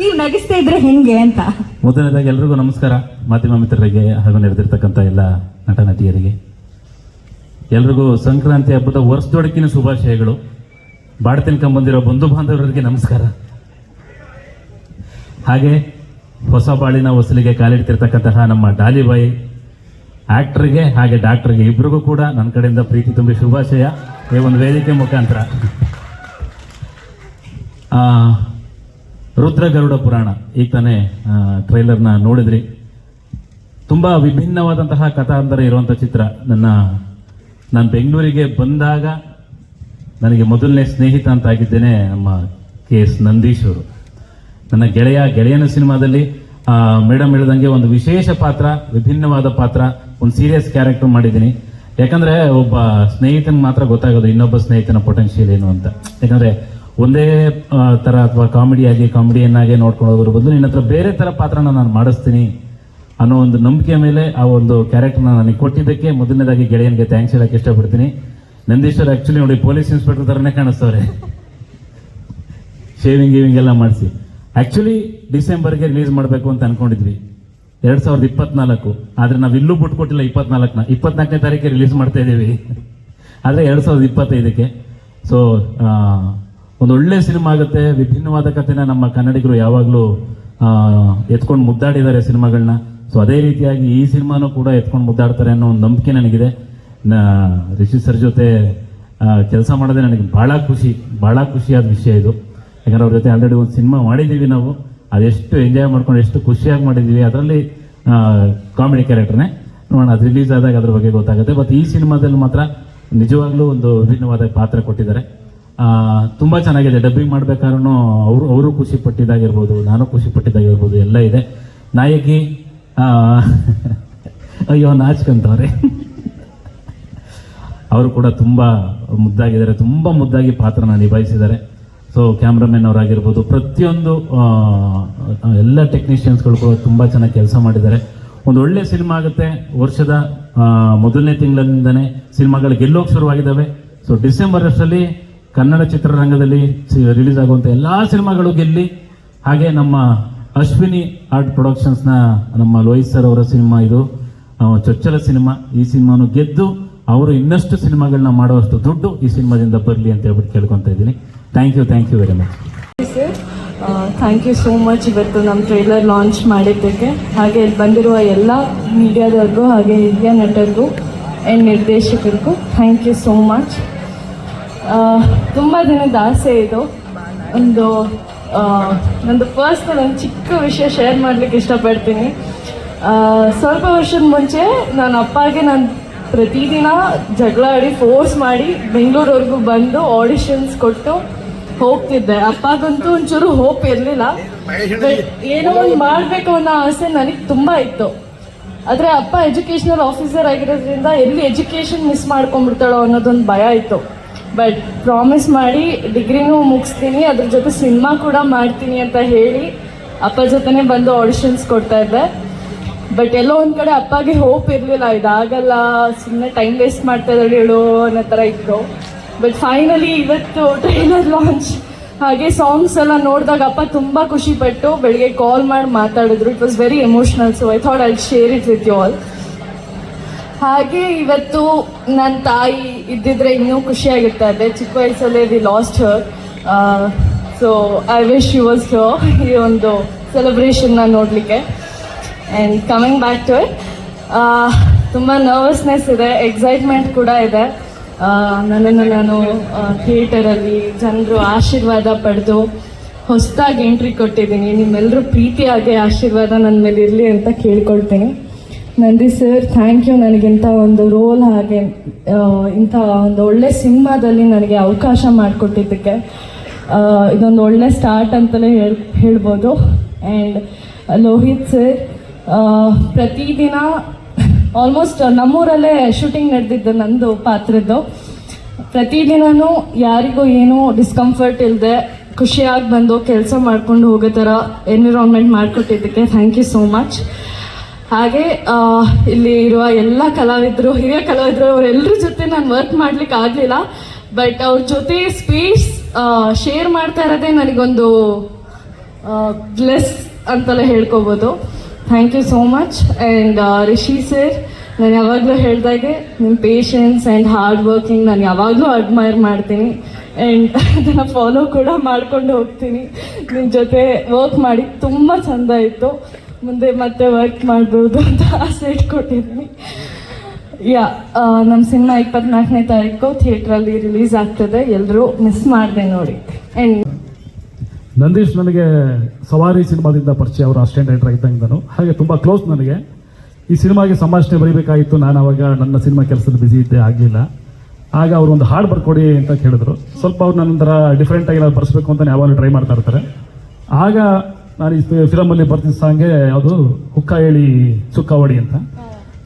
ನೀವು ಮೊದಲನೇದಾಗಿ ಎಲ್ರಿಗೂ ನಮಸ್ಕಾರ. ಮಾಧ್ಯಮ ಮಿತ್ರರಿಗೆ ಹಾಗೂ ನೆರೆದಿರ್ತಕ್ಕಂಥ ಎಲ್ಲ ನಟ ನಟಿಯರಿಗೆ ಎಲ್ರಿಗೂ ಸಂಕ್ರಾಂತಿ ಹಬ್ಬದ ವರ್ಷದೊಡಕಿನ ಶುಭಾಶಯಗಳು. ಬಾಡ ಬಂದಿರೋ ಬಂಧು ಬಾಂಧವರಿಗೆ ನಮಸ್ಕಾರ. ಹಾಗೆ ಹೊಸ ಬಾಳಿನ ಹೊಸಲಿಗೆ ಕಾಲಿಡ್ತಿರ್ತಕ್ಕಂತಹ ನಮ್ಮ ಡಾಲಿಬಾಯಿ ಆಕ್ಟರ್ಗೆ ಹಾಗೆ ಡಾಕ್ಟರ್ಗೆ ಇಬ್ಬರಿಗೂ ಕೂಡ ನನ್ನ ಕಡೆಯಿಂದ ಪ್ರೀತಿ ತುಂಬಿ ಶುಭಾಶಯ. ಈ ಒಂದು ವೇದಿಕೆ ಮುಖಾಂತರ. ರುದ್ರ ಗರುಡ ಪುರಾಣ. ಈಗ ತಾನೇ ಟ್ರೈಲರ್ನ ನೋಡಿದ್ರಿ. ತುಂಬ ವಿಭಿನ್ನವಾದಂತಹ ಕಥಾಂತರ ಇರುವಂಥ ಚಿತ್ರ. ನನ್ನ, ನಾನು ಬೆಂಗಳೂರಿಗೆ ಬಂದಾಗ ನನಗೆ ಮೊದಲನೇ ಸ್ನೇಹಿತ ಅಂತ ಆಗಿದ್ದೇನೆ ನಮ್ಮ ಕೆ ಎಸ್ ನಂದೀಶ್ ಅವರು. ನನ್ನ ಗೆಳೆಯ, ಗೆಳೆಯನ ಸಿನಿಮಾದಲ್ಲಿ ಮೇಡಮ್ ಹೇಳಿದಂಗೆ ಒಂದು ವಿಶೇಷ ಪಾತ್ರ, ವಿಭಿನ್ನವಾದ ಪಾತ್ರ, ಒಂದು ಸೀರಿಯಸ್ ಕ್ಯಾರೆಕ್ಟರ್ ಮಾಡಿದ್ದೀನಿ. ಯಾಕಂದ್ರೆ ಒಬ್ಬ ಸ್ನೇಹಿತನ ಮಾತ್ರ ಗೊತ್ತಾಗೋದು, ಇನ್ನೊಬ್ಬ ಸ್ನೇಹಿತನ ಪೊಟೆನ್ಷಿಯಲ್ ಏನು ಅಂತ. ಯಾಕಂದ್ರೆ ಒಂದೇ ಥರ ಅಥವಾ ಕಾಮಿಡಿಯಾಗಿ ಕಾಮಿಡಿಯನ್ನಾಗೆ ನೋಡ್ಕೊಂಡು ಹೋಗೋದ್ರ ಬದಲು ನಿನ್ನ ಹತ್ರ ಬೇರೆ ತರ ಪಾತ್ರನ ನಾನು ಮಾಡಿಸ್ತೀನಿ ಅನ್ನೋ ಒಂದು ನಂಬಿಕೆ ಮೇಲೆ ಆ ಒಂದು ಕ್ಯಾರೆಕ್ಟರ್ನ ನನಗೆ ಕೊಟ್ಟಿದ್ದಕ್ಕೆ ಮೊದಲನೇದಾಗಿ ಗೆಳೆಯನಿಗೆ ಥ್ಯಾಂಕ್ಸ್ ಹೇಳಕ್ಕೆ ಇಷ್ಟಪಡ್ತೀನಿ. ನಂದೀಶ್ವರ್ ಆ್ಯಕ್ಚುಲಿ ನೋಡಿ ಪೊಲೀಸ್ ಇನ್ಸ್ಪೆಕ್ಟರ್ ಥರನೇ ಕಾಣಿಸ್ತವ್ರೆ. ಶೇವಿಂಗ್ ಗೀವಿಂಗ್ ಎಲ್ಲ ಮಾಡಿಸಿ. ಆ್ಯಕ್ಚುಲಿ ಡಿಸೆಂಬರ್ಗೆ ರಿಲೀಸ್ ಮಾಡಬೇಕು ಅಂತ ಅನ್ಕೊಂಡಿದ್ವಿ. ಎರಡ್ ಸಾವಿರದ ಇಪ್ಪತ್ನಾಲ್ಕು. ಆದ್ರೆ ನಾವು ಇಲ್ಲೂ ಬಿಟ್ಟು ಕೊಟ್ಟಿಲ್ಲ ಇಪ್ಪತ್ನಾಲ್ಕನ ಇಪ್ಪತ್ನಾಲ್ಕನೇ ತಾರೀಕಿಗೆ ರಿಲೀಸ್ ಮಾಡ್ತಾ ಇದ್ದೀವಿ ಆದ್ರೆ ಎರಡು ಸಾವಿರದ ಇಪ್ಪತ್ತೈದಕ್ಕೆ. ಸೊ ಒಂದು ಒಳ್ಳೆ ಸಿನಿಮಾ ಆಗುತ್ತೆ. ವಿಭಿನ್ನವಾದ ಕಥೆನ ನಮ್ಮ ಕನ್ನಡಿಗರು ಯಾವಾಗಲೂ ಎತ್ಕೊಂಡು ಮುದ್ದಾಡಿದ್ದಾರೆ ಸಿನಿಮಾಗಳನ್ನ ಸೊ ಅದೇ ರೀತಿಯಾಗಿ ಈ ಸಿನಿಮಾನೂ ಕೂಡ ಎತ್ಕೊಂಡು ಮುದ್ದಾಡ್ತಾರೆ ಅನ್ನೋ ಒಂದು ನಂಬಿಕೆ ನನಗಿದೆ. ನಾ, ರಿಷಿ ಸರ್ ಜೊತೆ ಕೆಲಸ ಮಾಡೋದೇ ನನಗೆ ಬಹಳ ಖುಷಿ. ಬಹಳ ಖುಷಿಯಾದ ವಿಷಯ ಇದು. ಯಾಕಂದ್ರೆ ಅವ್ರ ಜೊತೆ ಆಲ್ರೆಡಿ ಒಂದು ಸಿನಿಮಾ ಮಾಡಿದ್ದೀವಿ ನಾವು. ಅದೆಷ್ಟು ಎಂಜಾಯ್ ಮಾಡ್ಕೊಂಡು ಎಷ್ಟು ಖುಷಿಯಾಗಿ ಮಾಡಿದ್ದೀವಿ. ಅದರಲ್ಲಿ ಕಾಮಿಡಿ ಕ್ಯಾರೆಕ್ಟರ್ನೇ ನೋಡೋಣ, ಅದು ರಿಲೀಸ್ ಆದಾಗ ಅದ್ರ ಬಗ್ಗೆ ಗೊತ್ತಾಗುತ್ತೆ. ಬಟ್ ಈ ಸಿನಿಮಾದಲ್ಲಿ ಮಾತ್ರ ನಿಜವಾಗ್ಲೂ ಒಂದು ವಿಭಿನ್ನವಾದ ಪಾತ್ರ ಕೊಟ್ಟಿದ್ದಾರೆ. ತುಂಬಾ ಚೆನ್ನಾಗಿದೆ. ಡಬ್ಬಿಂಗ್ ಮಾಡ್ಬೇಕಾದ್ರೂ ಅವರು ಅವರು ಖುಷಿ ಪಟ್ಟಿದ್ದಾಗಿರ್ಬೋದು ನಾನು ಖುಷಿ ಪಟ್ಟಿದ್ದಾಗಿರ್ಬೋದು ಎಲ್ಲ ಇದೆ. ನಾಯಕಿ ಅಯ್ಯೋ ನಾಚ್ಕಂತವ್ರೆ ಅವರು. ಕೂಡ ತುಂಬ ಮುದ್ದಾಗಿದ್ದಾರೆ. ತುಂಬ ಮುದ್ದಾಗಿ ಪಾತ್ರನ ನಿಭಾಯಿಸಿದ್ದಾರೆ. ಸೊ ಕ್ಯಾಮ್ರಾಮನ್ ಅವರಾಗಿರ್ಬೋದು, ಪ್ರತಿಯೊಂದು ಎಲ್ಲ ಟೆಕ್ನಿಷಿಯನ್ಸ್ಗಳು ಕೂಡ ತುಂಬ ಚೆನ್ನಾಗಿ ಕೆಲಸ ಮಾಡಿದ್ದಾರೆ. ಒಂದು ಒಳ್ಳೆ ಸಿನಿಮಾ ಆಗುತ್ತೆ. ವರ್ಷದ ಮೊದಲನೇ ತಿಂಗಳಿಂದನೇ ಸಿನಿಮಾಗಳು ಗೆಲ್ಲೋಕೆ ಶುರುವಾಗಿದ್ದಾವೆ. ಸೊ ಡಿಸೆಂಬರ್ ಅಷ್ಟರಲ್ಲಿ ಕನ್ನಡ ಚಿತ್ರರಂಗದಲ್ಲಿ ರಿಲೀಸ್ ಆಗುವಂಥ ಎಲ್ಲಾ ಸಿನಿಮಾಗಳು ಗೆಲ್ಲಿ, ಹಾಗೆ ನಮ್ಮ ಅಶ್ವಿನಿ ಆರ್ಟ್ ಪ್ರೊಡಕ್ಷನ್ಸ್ನ ನಮ್ಮ ಲೋಹಿತ್ ಸರ್ ಅವರ ಸಿನಿಮಾ ಇದು. ಚೊಚ್ಚಲ ಸಿನಿಮಾ. ಈ ಸಿನಿಮಾನು ಗೆದ್ದು, ಅವರು ಇನ್ನಷ್ಟು ಸಿನಿಮಾಗಳನ್ನ ಮಾಡುವಷ್ಟು ದುಡ್ಡು ಈ ಸಿನಿಮಾದಿಂದ ಬರಲಿ ಅಂತ ಹೇಳ್ಬಿಟ್ಟು ಕೇಳ್ಕೊತಾ ಇದ್ದೀನಿ. Thank you thank you very much thank you so much ಇವತ್ತು ನಮ್ಮ ಟ್ರೇಲರ್ ಲಾಂಚ್ ಮಾಡಿದ್ದಕ್ಕೆ. ಹಾಗೆ ಬಂದಿರುವ ಎಲ್ಲ ಮೀಡಿಯಾದವ್ರಿಗೂ ಹಾಗೆ ಹಿರಿಯ ನಟರಿಗೂ ಆ್ಯಂಡ್ ನಿರ್ದೇಶಕರಿಗೂ ಥ್ಯಾಂಕ್ ಯು ಸೋ ಮಚ್ ತುಂಬ ದಿನದ ಆಸೆ ಇದು. ಒಂದು ನಂದು ಪರ್ಸ್ನಲ್ ಒಂದು ಚಿಕ್ಕ ವಿಷಯ ಶೇರ್ ಮಾಡ್ಲಿಕ್ಕೆ ಇಷ್ಟಪಡ್ತೀನಿ. ಸ್ವಲ್ಪ ವರ್ಷದ ಮುಂಚೆ ನನ್ನ ಅಪ್ಪಗೆ ನಾನು ಪ್ರತಿದಿನ ಜಗಳ ಆಡಿ ಫೋರ್ಸ್ ಮಾಡಿ ಬೆಂಗಳೂರವರೆಗೂ ಬಂದು ಆಡಿಷನ್ಸ್ ಕೊಟ್ಟು ಹೋಗ್ತಿದ್ದೆ. ಅಪ್ಪಗಂತೂ ಒಂಚೂರು ಹೋಪ್ ಇರಲಿಲ್ಲ. ಏನೋ ಒಂದು ಮಾಡಬೇಕು ಅನ್ನೋ ಆಸೆ ನನಗೆ ತುಂಬ ಇತ್ತು. ಆದರೆ ಅಪ್ಪ ಎಜುಕೇಷನಲ್ ಆಫೀಸರ್ ಆಗಿರೋದ್ರಿಂದ ಎಲ್ಲಿ ಎಜುಕೇಷನ್ ಮಿಸ್ ಮಾಡ್ಕೊಂಡ್ಬಿಡ್ತಾಳೋ ಅನ್ನೋದೊಂದು ಭಯ ಇತ್ತು. ಬಟ್ ಪ್ರಾಮಿಸ್ ಮಾಡಿ ಡಿಗ್ರಿನೂ ಮುಗಿಸ್ತೀನಿ. ಅದ್ರ ಜೊತೆ ಸಿನಿಮಾ ಕೂಡ ಮಾಡ್ತೀನಿ ಅಂತ ಹೇಳಿ ಅಪ್ಪ ಜೊತೆನೇ ಬಂದು ಆಡಿಷನ್ಸ್ ಕೊಡ್ತಾ ಇದ್ದೆ. ಬಟ್ ಎಲ್ಲೋ ಒಂದು ಕಡೆ ಅಪ್ಪಗೆ ಹೋಪ್ ಇರಲಿಲ್ಲ. ಇದಾಗಲ್ಲ ಸುಮ್ಮನೆ ಟೈಮ್ ವೇಸ್ಟ್ ಮಾಡ್ತಾ ಇದ್ದಾಳೆ ಹೇಳು ಅನ್ನೋ ಥರ ಇತ್ತು. ಬಟ್ ಫೈನಲಿ ಇವತ್ತು ಟ್ರೈಲರ್ ಲಾಂಚ್ ಹಾಗೆ ಸಾಂಗ್ಸ್ ಎಲ್ಲ ನೋಡಿದಾಗ ಅಪ್ಪ ತುಂಬ ಖುಷಿ ಪಟ್ಟು ಬೆಳಿಗ್ಗೆ ಕಾಲ್ ಮಾಡಿ ಮಾತಾಡಿದ್ರು. It was very emotional so I thought I share it with you all ಹಾಗೆ ಇವತ್ತು ನನ್ನ ತಾಯಿ ಇದ್ದಿದ್ರೆ ಇನ್ನೂ ಖುಷಿಯಾಗಿರ್ತಾ ಇದೆ ಚಿಕ್ಕ ವಯಸ್ಸಲ್ಲೇ we lost her so I wish you was her ಈ ಒಂದು ಸೆಲೆಬ್ರೇಷನ್ನ ನೋಡಲಿಕ್ಕೆ. And coming back to it ತುಂಬ ನರ್ವಸ್ನೆಸ್ ಇದೆ ಎಕ್ಸೈಟ್ಮೆಂಟ್ ಕೂಡ ಇದೆ. ನನ್ನನ್ನು ನಾನು ಥಿಯೇಟರಲ್ಲಿ ಜನರು ಆಶೀರ್ವಾದ ಪಡೆದು ಹೊಸದಾಗಿ ಎಂಟ್ರಿ ಕೊಟ್ಟಿದ್ದೀನಿ. ನಿಮ್ಮೆಲ್ಲರೂ ಪ್ರೀತಿಯಾಗಿ ಆಶೀರ್ವಾದ ನನ್ನ ಮೇಲೆ ಇರಲಿ ಅಂತ ಕೇಳ್ಕೊಳ್ತೀನಿ. ನಂದಿ ಸರ್ ಥ್ಯಾಂಕ್ ಯು ನನಗಿಂಥ ಒಂದು ರೋಲ್ ಹಾಗೆ ಇಂಥ ಒಂದು ಒಳ್ಳೆ ಸಿನಿಮಾದಲ್ಲಿ ನನಗೆ ಅವಕಾಶ ಮಾಡಿಕೊಟ್ಟಿದ್ದಕ್ಕೆ. ಇದೊಂದು ಒಳ್ಳೆ ಸ್ಟಾರ್ಟ್ ಅಂತಲೇ ಹೇಳ್, ಹೇಳ್ಬೋದು. ಆ್ಯಂಡ್ ಲೋಹಿತ್ ಸರ್ ಪ್ರತಿದಿನ ಆಲ್ಮೋಸ್ಟ್ ನಮ್ಮೂರಲ್ಲೇ ಶೂಟಿಂಗ್ ನಡೆದಿದ್ದು ನಂದು ಪಾತ್ರದ್ದು. ಪ್ರತಿದಿನೂ ಯಾರಿಗೂ ಏನೂ ಡಿಸ್ಕಂಫರ್ಟ್ ಇಲ್ಲದೆ ಖುಷಿಯಾಗಿ ಬಂದು ಕೆಲಸ ಮಾಡ್ಕೊಂಡು ಹೋಗೋ ಥರ ಎನ್ವಿರಾನ್ಮೆಂಟ್ ಮಾಡಿಕೊಟ್ಟಿದ್ದಕ್ಕೆ ಥ್ಯಾಂಕ್ ಯು ಸೋ ಮಚ್ ಹಾಗೆ ಇಲ್ಲಿ ಇರುವ ಎಲ್ಲ ಕಲಾವಿದರು, ಹಿರಿಯ ಕಲಾವಿದರು ಅವರೆಲ್ಲರ ಜೊತೆ ನಾನು ವರ್ಕ್ ಮಾಡ್ಲಿಕ್ಕೆ ಆಗಲಿಲ್ಲ. ಬಟ್ ಅವ್ರ ಜೊತೆ ಸ್ಪೇಸ್ ಶೇರ್ ಮಾಡ್ತಾ ಇರೋದೇ ನನಗೊಂದು ಬ್ಲೆಸ್ ಅಂತಲೇ ಹೇಳ್ಕೊಬೋದು. Thank you so much and Rishi sir ನಾನು ಯಾವಾಗಲೂ ಹೇಳ್ದಾಗೆ ನಿಮ್ಮ ಪೇಷನ್ಸ್ ಆ್ಯಂಡ್ ಹಾರ್ಡ್ ವರ್ಕಿಂಗ್ ನಾನು ಯಾವಾಗಲೂ ಅಡ್ಮೈರ್ ಮಾಡ್ತೀನಿ. ಆ್ಯಂಡ್ ಅದನ್ನು ಫಾಲೋ ಕೂಡ ಮಾಡ್ಕೊಂಡು ಹೋಗ್ತೀನಿ. ನಿಮ್ಮ ಜೊತೆ ವರ್ಕ್ ಮಾಡಿ ತುಂಬ ಚೆಂದ ಇತ್ತು ಮುಂದೆ ಮತ್ತೆ ವರ್ಕ್ ಮಾಡ್ಬೋದು ಅಂತ ಆಸೆ ಕೊಟ್ಟಿದ್ದೀನಿ ಯಾ ನಮ್ಮ ಸಿನಿಮಾ ಇಪ್ಪತ್ನಾಲ್ಕನೇ ತಾರೀಕು ಥಿಯೇಟ್ರಲ್ಲಿ ರಿಲೀಸ್ ಆಗ್ತದೆ. ಎಲ್ಲರೂ ಮಿಸ್ ಮಾಡಿದೆ ನೋಡಿ. ನಂದೀಶ್ ನನಗೆ ಸವಾರಿ ಸಿನಿಮಾದಿಂದ ಪರಿಚಯ, ಅವರು ಅಸಿಸ್ಟೆಂಟ್ ಡೈರೆಕ್ಟರ್ ನಾನು ಹಾಗೆ ತುಂಬ ಕ್ಲೋಸ್ ನನಗೆ. ಈ ಸಿನಿಮಾಗೆ ಸಂಭಾಷಣೆ ಬರೀಬೇಕಾಗಿತ್ತು ನಾನು ಅವಾಗ ನನ್ನ ಸಿನಿಮಾ ಕೆಲಸದಲ್ಲಿ ಬಿಸಿ ಇದ್ದೆ ಆಗಲಿಲ್ಲ ಆಗ ಅವರು ಒಂದು ಹಾಡು ಬರ್ಕೊಡಿ ಅಂತ ಕೇಳಿದ್ರು. ಸ್ವಲ್ಪ ಅವ್ರು ನನ್ನ ಥರ ಡಿಫ್ರೆಂಟ್ ಆಗಿ ಏನಾದ್ರು ಬರ್ಸ್ಬೇಕು ಅಂತ ಯಾವಾಗಲೂ ಟ್ರೈ ಮಾಡ್ತಾ ಇರ್ತಾರೆ. ಆಗ ನಾನು ಈ ಫಿಲಮಲ್ಲಿ ಬರ್ತಿದ್ದ ಸಾಂಗೆ ಯಾವುದು ಹುಕ್ಕ ಹೇಳಿ ಸುಕ್ಕಾವಡಿ ಅಂತ.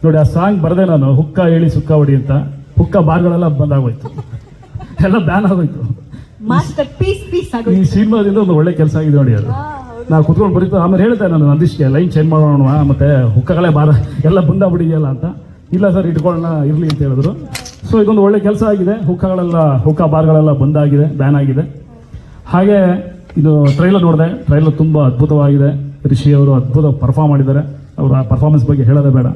ನೋಡಿ ಆ ಸಾಂಗ್ ಬರದೆ ನಾನು ಹುಕ್ಕ ಹೇಳಿ ಸುಕ್ಕಾವಡಿ ಅಂತ. ಹುಕ್ಕ ಬಾರ್ಗಳೆಲ್ಲ ಬಂದಾಗೋಯ್ತು. ಎಲ್ಲ ಬ್ಯಾನ್ ಆಗೋಯ್ತು. ಈ ಸಿನಿಮಾದಿಂದ ಒಂದು ಒಳ್ಳೆ ಕೆಲಸ ಆಗಿದೆ ನೋಡಿ ಅದು. ನಾವು ಕುತ್ಕೊಂಡು ಬರೀತು ಆಮೇಲೆ ಹೇಳ್ತೇನೆ ನಾನು ನಂದಿಷ್ಗೆ ಲೈನ್ ಚೇಂಜ್ ಮಾಡೋಣ ಮತ್ತೆ ಹುಕ್ಕಗಳೇ ಬಾರ ಎಲ್ಲ ಬಂದಾಗ್ಬಿಡಿದೆಯಲ್ಲ ಅಂತ. ಇಲ್ಲ ಸರ್ ಇಟ್ಕೊಳ್ಳೋಣ ಇರಲಿ ಅಂತ ಹೇಳಿದ್ರು. ಸೊ ಇದೊಂದು ಒಳ್ಳೆ ಕೆಲಸ ಆಗಿದೆ. ಹುಕ್ಕಗಳೆಲ್ಲ ಹುಕ್ಕ ಬಾರ್ಗಳೆಲ್ಲ ಬಂದಾಗಿದೆ ಬ್ಯಾನ್ ಆಗಿದೆ. ಹಾಗೆ ಇದು ಟ್ರೈಲರ್ ನೋಡಿದೆ ಟ್ರೈಲರ್ ತುಂಬ ಅದ್ಭುತವಾಗಿದೆ. ರಿಷಿ ಅವರು ಅದ್ಭುತ ಪರ್ಫಾರ್ಮ್ ಮಾಡಿದ್ದಾರೆ. ಅವರ ಪರ್ಫಾರ್ಮೆನ್ಸ್ ಬಗ್ಗೆ ಹೇಳೋದೇ ಬೇಡ.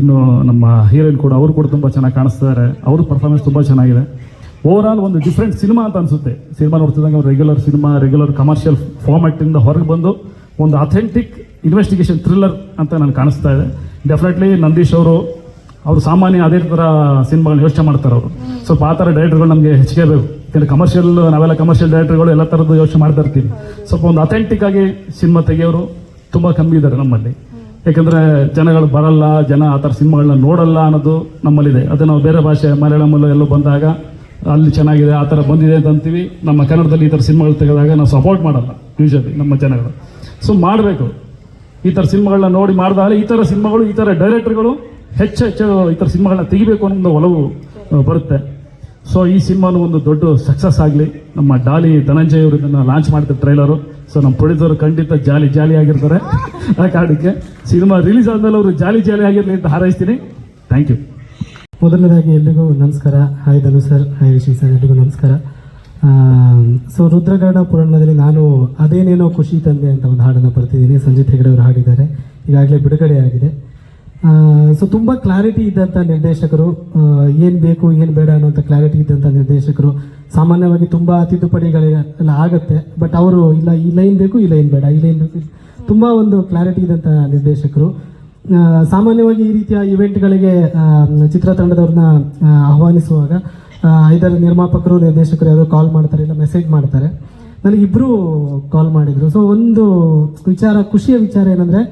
ಇನ್ನು ನಮ್ಮ ಹೀರೋಯಿನ್ ಕೂಡ ಅವರು ಕೂಡ ತುಂಬ ಚೆನ್ನಾಗಿ ಕಾಣಿಸ್ತಿದ್ದಾರೆ ಅವ್ರ ಪರ್ಫಾರ್ಮೆನ್ಸ್ ತುಂಬ ಚೆನ್ನಾಗಿದೆ. ಓವರ್ ಆಲ್ ಒಂದು ಡಿಫ್ರೆಂಟ್ ಸಿನಿಮಾ ಅಂತ ಅನ್ಸುತ್ತೆ. ಸಿನಿಮಾ ನೋಡ್ತಿದ್ದಂಗೆ ರೆಗ್ಯುಲರ್ ಸಿನಿಮಾ ರೆಗ್ಯುಲರ್ ಕಮರ್ಷಿಯಲ್ ಫಾರ್ಮ್ಯಾಟಿಂದ ಹೊರಗೆ ಬಂದು ಒಂದು ಅಥೆಂಟಿಕ್ ಇನ್ವೆಸ್ಟಿಗೇಷನ್ ಥ್ರಿಲ್ಲರ್ ಅಂತ ನನಗೆ ಕಾಣಿಸ್ತಾ ಇದೆ. ಡೆಫಿನೆಟ್ಲಿ ನಂದೀಶ್ ಅವರು ಅವರು ಸಾಮಾನ್ಯ ಅದೇ ಥರ ಸಿನಿಮಾಗಳನ್ನ ಯೋಚನೆ ಮಾಡ್ತಾರೆ ಅವರು. ಸ್ವಲ್ಪ ಆ ಥರ ಡೈರೆಕ್ಟರ್ಗಳು ನಮಗೆ ಹೆಚ್ಚಿಗೆ ಬೇಕು. ಯಾಕಂದರೆ ಕಮರ್ಷಿಯಲ್ ನಾವೆಲ್ಲ ಕಮರ್ಷಿಯಲ್ ಡೈರೆಕ್ಟರ್ಗಳು ಎಲ್ಲ ಥರದ್ದು ಯೋಚನೆ ಮಾಡ್ತಾ ಇರ್ತೀವಿ. ಸ್ವಲ್ಪ ಒಂದು ಅಥೆಂಟಿಕ್ ಆಗಿ ಸಿನಿಮಾ ತೆಗೆಯೋರು ತುಂಬ ಕಮ್ಮಿ ಇದ್ದಾರೆ ನಮ್ಮಲ್ಲಿ. ಯಾಕಂದರೆ ಜನಗಳು ಬರಲ್ಲ, ಜನ ಆ ಥರ ಸಿನಿಮಾಗಳನ್ನ ನೋಡಲ್ಲ ಅನ್ನೋದು ನಮ್ಮಲ್ಲಿದೆ. ಅದೇ ನಾವು ಬೇರೆ ಭಾಷೆ ಮಲಯಾಳಮಲ್ಲೂ ಎಲ್ಲೋ ಬಂದಾಗ ಅಲ್ಲಿ ಚೆನ್ನಾಗಿದೆ, ಆ ಥರ ಬಂದಿದೆ ಅಂತ ಅಂತೀವಿ. ನಮ್ಮ ಕನ್ನಡದಲ್ಲಿ ಈ ಥರ ಸಿನಿಮಾಗಳು ತೆಗೆದಾಗ ನಾವು ಸಪೋರ್ಟ್ ಮಾಡಲ್ಲ ಯೂಶಲಿ ನಮ್ಮ ಜನಗಳು. ಸೊ ಮಾಡಬೇಕು. ಈ ಥರ ಸಿನಿಮಾಗಳನ್ನ ನೋಡಿ ಮಾಡಿದಾಗ ಈ ಥರ ಸಿನಿಮಾಗಳು, ಈ ಥರ ಡೈರೆಕ್ಟರ್ಗಳು ಹೆಚ್ಚು ಹೆಚ್ಚು ಈ ಥರ ಸಿನಿಮಾಗಳನ್ನ ತೆಗಿಬೇಕು ಅನ್ನೋ ಒಂದು ಒಲವು ಬರುತ್ತೆ. ಸೊ ಈ ಸಿನಿಮಾನು ಒಂದು ದೊಡ್ಡ ಸಕ್ಸಸ್ ಆಗಲಿ. ನಮ್ಮ ಡಾಲಿ ಧನಂಜಯ್ ಅವರು ಇದನ್ನು ಲಾಂಚ್ ಮಾಡ್ತಾರೆ ಟ್ರೈಲರು ಸೊ ನಮ್ಮ ಪ್ರೊಡ್ಯೂಸರ್ ಖಂಡಿತ ಜಾಲಿ ಜಾಲಿ ಆಗಿರ್ತಾರೆ. ಆ ಕಾರಣಕ್ಕೆ ಸಿನಿಮಾ ರಿಲೀಸ್ ಆದ್ಮೇಲೆ ಅವರು ಜಾಲಿ ಜಾಲಿ ಆಗಿರಲಿ ಅಂತ ಹಾರೈಸ್ತೀನಿ. ಥ್ಯಾಂಕ್ ಯು ಮೊದಲನೇದಾಗಿ ಎಲ್ರಿಗೂ ನಮಸ್ಕಾರ. Hi Dhanu sir hi Rishi sir ಎಲ್ರಿಗೂ ನಮಸ್ಕಾರ. ಸೊ ರುದ್ರಗಾರ್ಡ ಪುರಾಣದಲ್ಲಿ ನಾನು ಅದೇನೇನೋ ಖುಷಿ ತಂದೆ ಅಂತ ಒಂದು ಹಾಡನ್ನು ಬರ್ತಿದ್ದೀನಿ. ಸಂಜಿತ್ ಹೆಗಡೆ ಅವರು ಹಾಡಿದ್ದಾರೆ. ಈಗಾಗಲೇ ಬಿಡುಗಡೆ ಆಗಿದೆ ಸೊ ತುಂಬ ಕ್ಲಾರಿಟಿ ಇದ್ದಂಥ ನಿರ್ದೇಶಕರು ಏನು ಬೇಕು, ಏನು ಬೇಡ ಅನ್ನೋಂಥ ಕ್ಲಾರಿಟಿ ಇದ್ದಂಥ ನಿರ್ದೇಶಕರು, ಸಾಮಾನ್ಯವಾಗಿ ತುಂಬ ತಿದ್ದುಪಡಿಗಳೆಲ್ಲ ಆಗುತ್ತೆ ಬಟ್ ಅವರು ಇಲ್ಲ, ಈ ಲೈನ್ ಬೇಕು, ಈ ಲೈನ್ ಬೇಡ, ಈ ಲೈನ್ ಬೇಕು, ತುಂಬ ಒಂದು ಕ್ಲಾರಿಟಿ ಇದ್ದಂಥ ನಿರ್ದೇಶಕರು. ಸಾಮಾನ್ಯವಾಗಿ ಈ ರೀತಿಯ ಇವೆಂಟ್ಗಳಿಗೆ ಚಿತ್ರತಂಡದವ್ರನ್ನ ಆಹ್ವಾನಿಸುವಾಗ ಇದರ ನಿರ್ಮಾಪಕರು, ನಿರ್ದೇಶಕರು ಯಾರು ಕಾಲ್ ಮಾಡ್ತಾರೆ, ಇಲ್ಲ ಮೆಸೇಜ್ ಮಾಡ್ತಾರೆ. ನನಗಿಬ್ಬರೂ ಕಾಲ್ ಮಾಡಿದ್ರು. ಸೊ ಒಂದು ವಿಚಾರ, ಖುಷಿಯ ವಿಚಾರ ಏನಂದ್ರೆ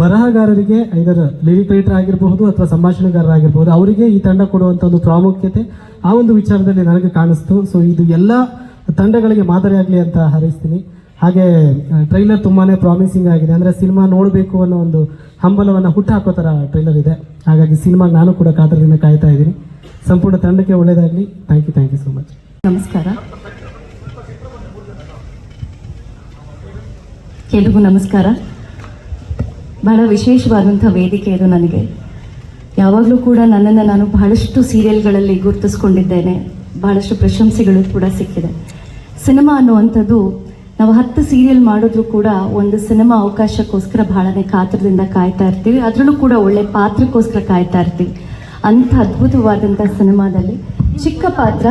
ಬರಹಗಾರರಿಗೆ ಐದರ ಲಿರಿಕ್ ಆಗಿರಬಹುದು ಅಥವಾ ಸಂಭಾಷಣೆಗಾರರಾಗಿರ್ಬೋದು ಅವರಿಗೆ ಈ ತಂಡ ಕೊಡುವಂಥ ಒಂದು ಪ್ರಾಮುಖ್ಯತೆ ಆ ಒಂದು ವಿಚಾರದಲ್ಲಿ ನನಗೆ ಕಾಣಿಸ್ತು. ಸೊ ಇದು ಎಲ್ಲ ತಂಡಗಳಿಗೆ ಮಾದರಿಯಾಗಲಿ ಅಂತ ಹಾರೈಸ್ತೀನಿ. ಹಾಗೆ ಟ್ರೈಲರ್ ತುಂಬಾನೇ ಪ್ರಾಮಿಸಿಂಗ್ ಆಗಿದೆ. ಅಂದ್ರೆ ಸಿನಿಮಾ ನೋಡಬೇಕು ಅನ್ನೋ ಒಂದು ಹಂಬಲವನ್ನು ಹುಟ್ಟಾಕೋ ಥರ ಟ್ರೈಲರ್ ಇದೆ. ಹಾಗಾಗಿ ಸಿನಿಮಾ ನಾನು ಕೂಡ ಕಾತರದಿಂದ ಕಾಯ್ತಾ ಇದ್ದೀನಿ. ಸಂಪೂರ್ಣ ತಂಡಕ್ಕೆ ಒಳ್ಳೆಯದಾಗಲಿ thank you thank you so much ನಮಸ್ಕಾರ. ಎಲ್ರಿಗೂ ನಮಸ್ಕಾರ. ಬಹಳ ವಿಶೇಷವಾದಂಥ ವೇದಿಕೆ ಇದು ನನಗೆ. ಯಾವಾಗಲೂ ಕೂಡ ನನ್ನನ್ನು ನಾನು ಬಹಳಷ್ಟು ಸೀರಿಯಲ್ಗಳಲ್ಲಿ ಗುರುತಿಸ್ಕೊಂಡಿದ್ದೇನೆ. ಬಹಳಷ್ಟು ಪ್ರಶಂಸೆಗಳು ಕೂಡ ಸಿಕ್ಕಿದೆ. ಸಿನಿಮಾ ಅನ್ನುವಂಥದ್ದು ನಾವು ಹತ್ತು ಸೀರಿಯಲ್ ಮಾಡಿದ್ರು ಕೂಡ ಒಂದು ಸಿನಿಮಾ ಅವಕಾಶಕ್ಕೋಸ್ಕರ ಬಹಳನೇ ಕಾತರದಿಂದ ಕಾಯ್ತಾ ಇರ್ತೀವಿ. ಅದರಲ್ಲೂ ಕೂಡ ಒಳ್ಳೆ ಪಾತ್ರಕ್ಕೋಸ್ಕರ ಕಾಯ್ತಾ ಇರ್ತೀವಿ. ಅಂಥ ಅದ್ಭುತವಾದಂಥ ಸಿನಿಮಾದಲ್ಲಿ ಚಿಕ್ಕ ಪಾತ್ರ,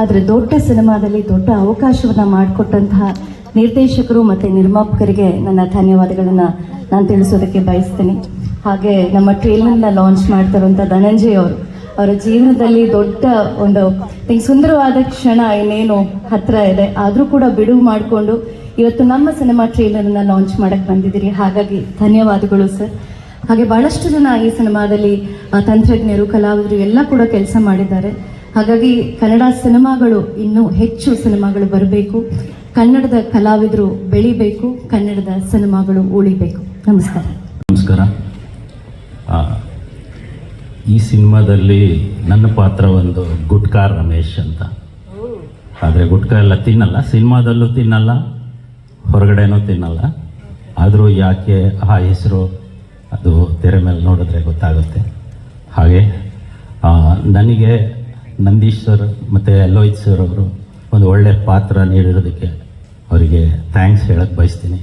ಆದರೆ ದೊಡ್ಡ ಸಿನಿಮಾದಲ್ಲಿ ದೊಡ್ಡ ಅವಕಾಶವನ್ನು ಮಾಡಿಕೊಟ್ಟಂತಹ ನಿರ್ದೇಶಕರು ಮತ್ತು ನಿರ್ಮಾಪಕರಿಗೆ ನನ್ನ ಧನ್ಯವಾದಗಳನ್ನು ನಾನು ತಿಳಿಸೋದಕ್ಕೆ ಬಯಸ್ತೀನಿ. ಹಾಗೆ ನಮ್ಮ ಟ್ರೇಲರ್ನ ಲಾಂಚ್ ಮಾಡ್ತಿರುವಂಥ ಧನಂಜಯ್ ಅವರು. ಅವರ ಜೀವನದಲ್ಲಿ ದೊಡ್ಡ ಒಂದು ಸುಂದರವಾದ ಕ್ಷಣ ಇನ್ನೇನು ಹತ್ರ ಇದೆ. ಆದರೂ ಕೂಡ ಬಿಡುವು ಮಾಡಿಕೊಂಡು ಇವತ್ತು ನಮ್ಮ ಸಿನಿಮಾ ಟ್ರೇಲರ್ನ ಲಾಂಚ್ ಮಾಡಕ್ಕೆ ಬಂದಿದ್ದೀರಿ. ಹಾಗಾಗಿ ಧನ್ಯವಾದಗಳು ಸರ್ ಹಾಗೆ ಬಹಳಷ್ಟು ಜನ ಈ ಸಿನಿಮಾದಲ್ಲಿ ತಂತ್ರಜ್ಞರು, ಕಲಾವಿದರು ಎಲ್ಲ ಕೂಡ ಕೆಲಸ ಮಾಡಿದ್ದಾರೆ. ಹಾಗಾಗಿ ಕನ್ನಡ ಸಿನಿಮಾಗಳು ಇನ್ನೂ ಹೆಚ್ಚು ಸಿನಿಮಾಗಳು ಬರಬೇಕು. ಕನ್ನಡದ ಕಲಾವಿದರು ಬೆಳಿಬೇಕು, ಕನ್ನಡದ ಸಿನಿಮಾಗಳು ಉಳಿಬೇಕು. ನಮಸ್ಕಾರ. ನಮಸ್ಕಾರ. ಈ ಸಿನಿಮಾದಲ್ಲಿ ನನ್ನ ಪಾತ್ರ ಒಂದು ಗುಟ್ಕಾ ರಮೇಶ್ ಅಂತ. ಆದರೆ ಗುಟ್ಕಾ ಎಲ್ಲ ತಿನ್ನಲ್ಲ, ಸಿನಿಮಾದಲ್ಲೂ ತಿನ್ನಲ್ಲ, ಹೊರಗಡೆನೂ ತಿನ್ನಲ್ಲ. ಆದರೂ ಯಾಕೆ ಆ ಹೆಸರು ಅದು ತೆರೆ ಮೇಲೆ ನೋಡಿದ್ರೆ ಗೊತ್ತಾಗುತ್ತೆ. ಹಾಗೆ ನನಗೆ ನಂದೀಶ್ ಸರ್ ಮತ್ತು ಲೋಹಿತ್ ಸರ್ ಅವರು ಒಂದು ಒಳ್ಳೆಯ ಪಾತ್ರ ನೀಡಿರೋದಕ್ಕೆ ಅವರಿಗೆ ಥ್ಯಾಂಕ್ಸ್ ಹೇಳಕ್ಕೆ ಬಯಸ್ತೀನಿ.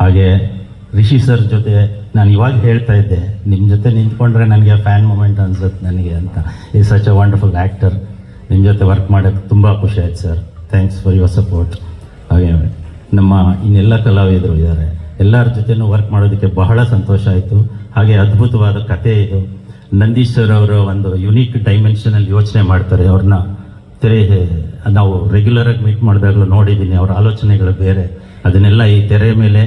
ಹಾಗೆ ರಿಷಿ ಸರ್ ಜೊತೆ ನಾನು ಇವಾಗ ಹೇಳ್ತಾ ಇದ್ದೆ ನಿಮ್ಮ ಜೊತೆ ನಿಂತ್ಕೊಂಡ್ರೆ ನನಗೆ ಫ್ಯಾನ್ ಮೂಮೆಂಟ್ ಅನ್ಸುತ್ತೆ ನನಗೆ ಅಂತ. ಈ ಸಚ್ ಅ ವಂಡರ್ಫುಲ್ ಆ್ಯಕ್ಟರ್ ನಿಮ್ಮ ಜೊತೆ ವರ್ಕ್ ಮಾಡೋಕ್ಕೆ ತುಂಬ ಖುಷಿ ಆಯ್ತು sir. Thanks for your support ಹಾಗೆ ನಮ್ಮ ಇನ್ನೆಲ್ಲ ಕಲಾವಿದರು ಇದ್ದಾರೆ. ಎಲ್ಲರ ಜೊತೆನೂ ವರ್ಕ್ ಮಾಡೋದಕ್ಕೆ ಬಹಳ ಸಂತೋಷ ಆಯಿತು. ಹಾಗೆ ಅದ್ಭುತವಾದ ಕತೆ ಇದು. ನಂದೀಶ್ ಸರ್ ಅವರು ಒಂದು ಯುನೀಕ್ ಡೈಮೆನ್ಷನಲ್ಲಿ ಯೋಚನೆ ಮಾಡ್ತಾರೆ. ಅವ್ರನ್ನ ತೆರೆ, ನಾವು ರೆಗ್ಯುಲರಾಗಿ ಮೀಟ್ ಮಾಡಿದಾಗಲೂ ನೋಡಿದ್ದೀನಿ ಅವರ ಆಲೋಚನೆಗಳು ಬೇರೆ. ಅದನ್ನೆಲ್ಲ ಈ ತೆರೆ ಮೇಲೆ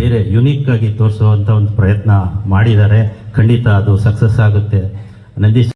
ಬೇರೆ ಯುನೀಕ್ ಆಗಿ ತೋರಿಸುವಂಥ ಒಂದು ಪ್ರಯತ್ನ ಮಾಡಿದ್ದಾರೆ. ಖಂಡಿತ ಅದು ಸಕ್ಸಸ್ ಆಗುತ್ತೆ. ನಂದೀಶ್